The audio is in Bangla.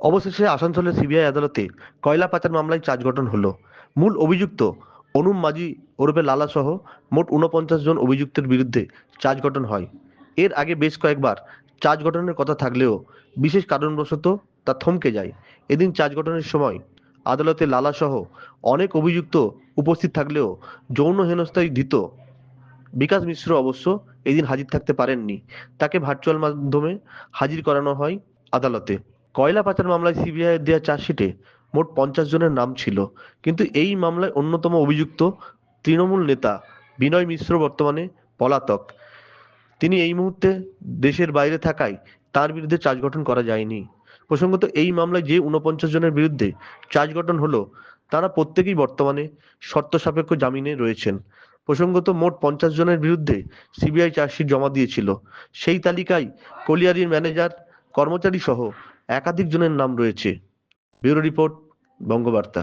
অবশেষে আসানসোলের সিবিআই আদালতে কয়লা পাচার মামলায় চার্জ গঠন হলো। মূল অভিযুক্ত অনুম মাঝি ওরফে লালা সহ মোট উনপঞ্চাশ জন অভিযুক্তের বিরুদ্ধে চার্জ গঠন হয়। এর আগে বেশ কয়েকবার চার্জ গঠনের কথা থাকলেও বিশেষ কারণবশত তা থমকে যায়। এদিন চার্জ গঠনের সময় আদালতে লালা সহ অনেক অভিযুক্ত উপস্থিত থাকলেও যৌন হেনস্থায় ধৃত বিকাশ মিশ্র অবশ্য এদিন হাজির থাকতে পারেননি। তাকে ভার্চুয়াল মাধ্যমে হাজির করানো হয় আদালতে। কয়লা পাচার মামলায় সিবিআই দেওয়া চার্জশিটে মোট পঞ্চাশ জনের নাম ছিল। কিন্তু এই মামলায় অন্যতম অভিযুক্ত তৃণমূল নেতা বিনয় মিশ্র বর্তমানে পলাতক। তিনি এই মুহূর্তে দেশের বাইরে থাকায় তার বিরুদ্ধে চার্জ গঠন করা যায়নি। প্রসঙ্গত এই মামলায় যে উনপঞ্চাশ জনের বিরুদ্ধে চার্জ গঠন হলো, তারা প্রত্যেকেই বর্তমানে শর্ত সাপেক্ষ জামিনে রয়েছেন। প্রসঙ্গত মোট পঞ্চাশ জনের বিরুদ্ধে সিবিআই চার্জশিট জমা দিয়েছিল। সেই তালিকায় কলিয়ারির ম্যানেজার কর্মচারী সহ একাধিক জনের নাম রয়েছে। Bureau report Bangabarta.